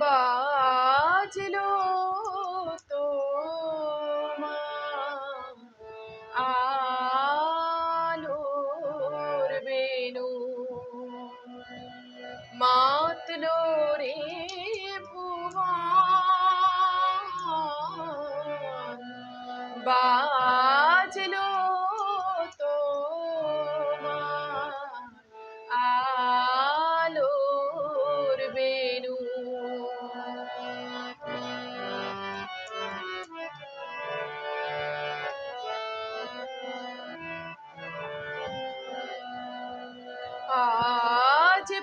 বাজলো আলোর বেনু মাতলো রে ভুবন বাজলো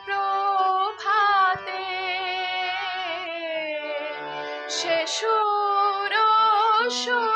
প্রভাতে শেষুর শুনে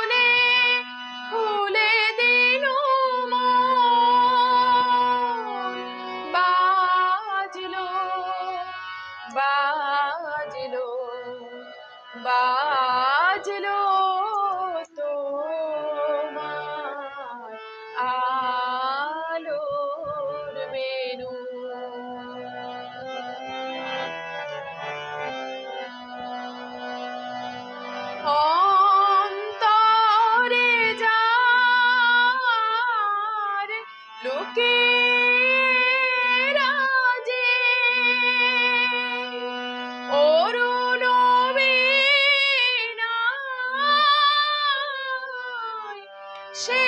সে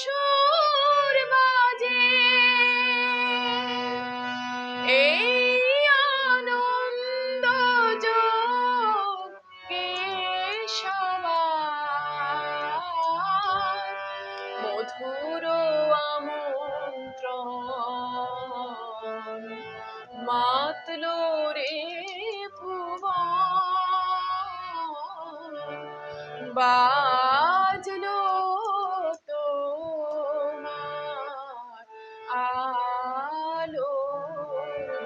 সুর বাজে। এই আনন্দ যোগে সবার মধুর আমন্ত্রণ মাতলো রে ভুবন। বাজলো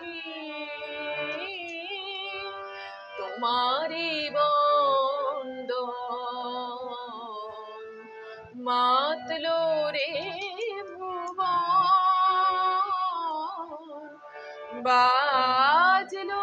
গাহি তোমারি বন্দ মাতলো রে ভুবন। বাজলো